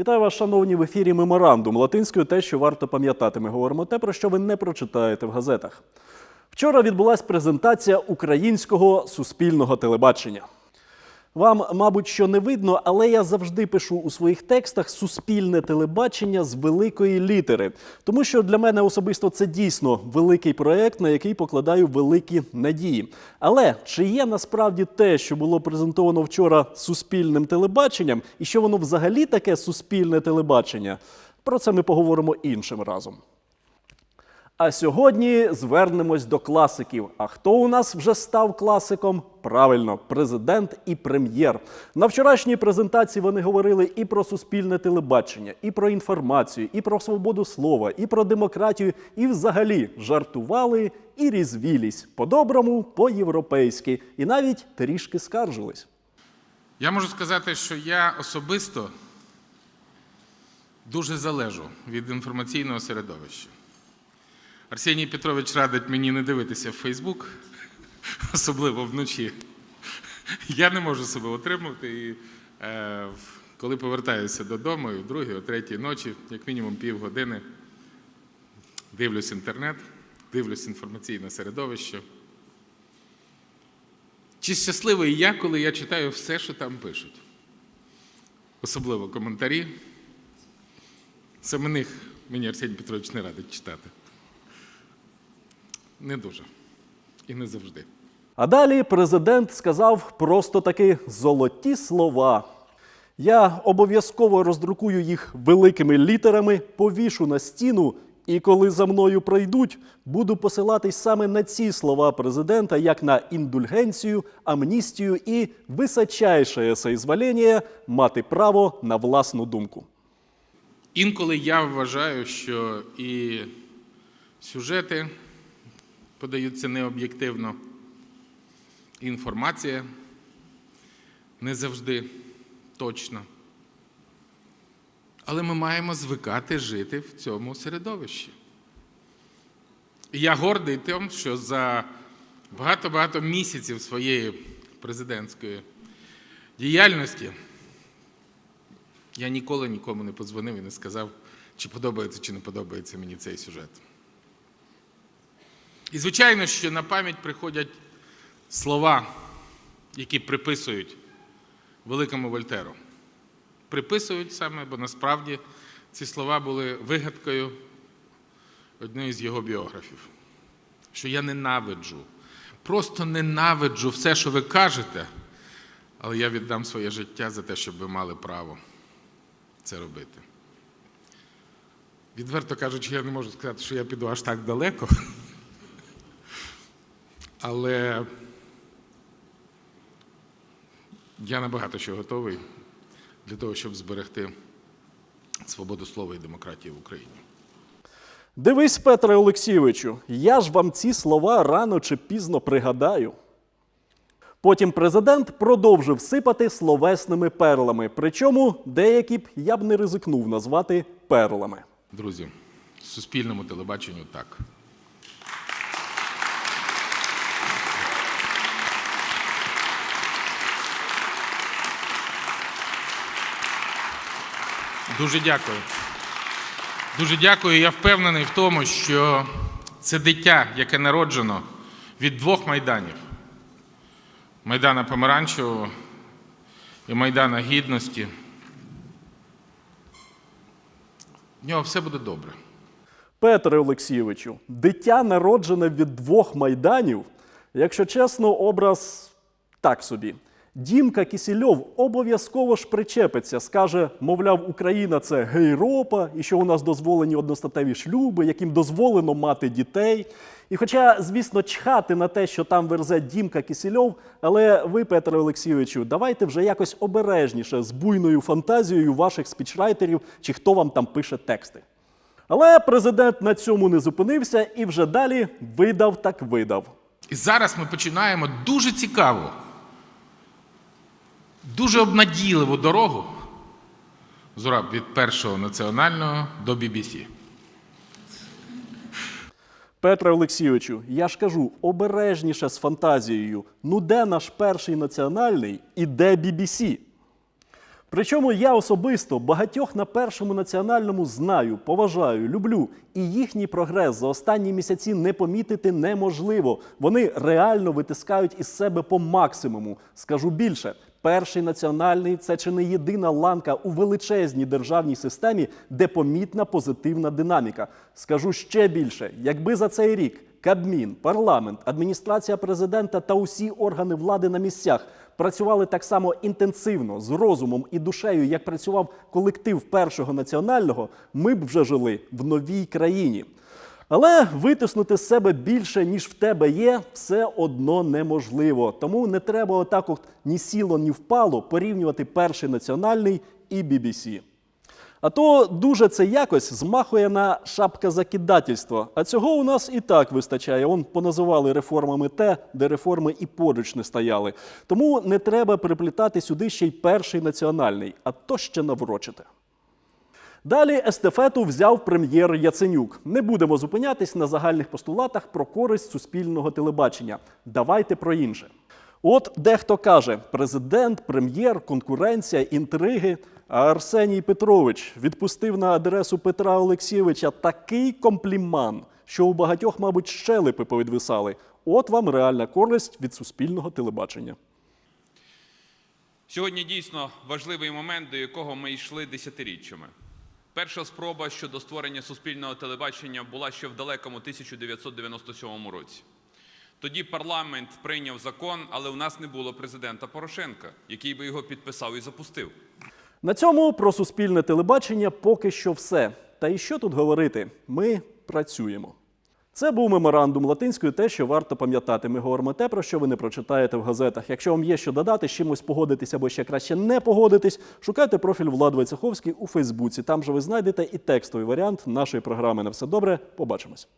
Вітаю вас, шановні, в ефірі Меморандум. Латинською те, що варто пам'ятати. Ми говоримо те, про що ви не прочитаєте в газетах. Вчора відбулася презентація українського суспільного телебачення. Вам, мабуть, що не видно, але я завжди пишу у своїх текстах суспільне телебачення з великої літери, тому що для мене особисто це дійсно великий проект, на який покладаю великі надії. Але чи є насправді те, що було презентовано вчора суспільним телебаченням, і що воно взагалі таке суспільне телебачення? Про це ми поговоримо іншим разом. А сьогодні звернемось до класиків. А хто у нас вже став класиком? Правильно, президент і прем'єр. На вчорашній презентації вони говорили і про суспільне телебачення, і про інформацію, і про свободу слова, і про демократію, і взагалі жартували і різвілись по-доброму, по-європейськи, і навіть трішки скаржились. Я можу сказати, що я особисто дуже залежу від інформаційного середовища. Арсеній Петрович радить мені не дивитися в Фейсбук, особливо вночі. Я не можу себе отримувати. І е, коли повертаюся додому, і в другій, о третій ночі, як мінімум півгодини, дивлюсь інтернет, дивлюсь інформаційне середовище. Чи щасливий я, коли я читаю все, що там пишуть? Особливо коментарі. Саме них мені Арсеній Петрович не радить читати. Не дуже. І не завжди. А далі президент сказав просто таки золоті слова. Я обов'язково роздрукую їх великими літерами, повішу на стіну, і коли за мною пройдуть, буду посилатись саме на ці слова президента, як на індульгенцію, амністію і височайше соізволення мати право на власну думку. Інколи я вважаю, що і сюжети подаються необ'єктивно, інформація не завжди точна. Але ми маємо звикати жити в цьому середовищі. І я гордий тим, що за багато-багато місяців своєї президентської діяльності я ніколи нікому не подзвонив і не сказав, чи подобається, чи не подобається мені цей сюжет. І звичайно, що на пам'ять приходять слова, які приписують великому Вольтеру. Приписують саме, бо насправді ці слова були вигадкою однієї з його біографів. Що я ненавиджу, просто ненавиджу все, що ви кажете, але я віддам своє життя за те, щоб ви мали право це робити. Відверто кажучи, я не можу сказати, що я піду аж так далеко. Але я набагато що готовий для того, щоб зберегти свободу слова і демократію в Україні. Дивись, Петре Олексійовичу, я ж вам ці слова рано чи пізно пригадаю. Потім президент продовжив сипати словесними перлами, причому деякі б я б не ризикнув назвати перлами. Друзі, суспільному телебаченню так. Дуже дякую. Дуже дякую. Я впевнений в тому, що це дитя, яке народжено від двох майданів: Майдана Помаранчевого і Майдана Гідності. В нього все буде добре. Петре Олексійовичу, дитя народжене від двох майданів. Якщо чесно, образ так собі. Дімка Кісільов обов'язково ж причепиться, скаже, мовляв, Україна це гейропа, і що у нас дозволені одностатеві шлюби, яким дозволено мати дітей. І хоча, звісно, чхати на те, що там верзе Дімка Кісільов, але ви, Петре Олексійовичу, давайте вже якось обережніше з буйною фантазією ваших спічрайтерів чи хто вам там пише тексти. Але президент на цьому не зупинився і вже далі видав так видав. І зараз ми починаємо дуже цікаву, дуже обнадійливу дорогу Зураб, від першого національного до BBC. Петре Олексійовичу, я ж кажу, обережніше з фантазією. Ну де наш перший національний і де BBC? Причому я особисто багатьох на першому національному знаю, поважаю, люблю. І їхній прогрес за останні місяці не помітити неможливо. Вони реально витискають із себе по максимуму. Скажу більше. Перший національний це чи не єдина ланка у величезній державній системі, де помітна позитивна динаміка. Скажу ще більше, якби за цей рік Кабмін, парламент, адміністрація президента та усі органи влади на місцях працювали так само інтенсивно, з розумом і душею, як працював колектив першого національного, ми б вже жили в новій країні. Але витиснути з себе більше, ніж в тебе є, все одно неможливо. Тому не треба отак от ні сіло, ні впало порівнювати перший національний і BBC. А то дуже це якось змахує на шапка-закидательство. А цього у нас і так вистачає. Он поназивали реформами те, де реформи і поруч не стояли. Тому не треба приплітати сюди ще й перший національний, а то ще наврочити. Далі естафету взяв прем'єр Яценюк. Не будемо зупинятись на загальних постулатах про користь суспільного телебачення. Давайте про інше. От дехто каже: президент, прем'єр, конкуренція, інтриги. Арсеній Петрович відпустив на адресу Петра Олексійовича такий компліман, що у багатьох, мабуть, щелепи повідвисали. От вам реальна користь від суспільного телебачення. Сьогодні дійсно важливий момент, до якого ми йшли десятиріччями. Перша спроба щодо створення суспільного телебачення була ще в далекому 1997 році. Тоді парламент прийняв закон, але у нас не було президента Порошенка, який би його підписав і запустив. На цьому про суспільне телебачення поки що все. Та і що тут говорити? Ми працюємо. Це був меморандум латинською, те, що варто пам'ятати. Ми говоримо те, про що ви не прочитаєте в газетах. Якщо вам є що додати, з чимось погодитись або ще краще не погодитись, шукайте профіль Влад Войцеховський у Фейсбуці. Там же ви знайдете і текстовий варіант нашої програми. На все добре. Побачимось.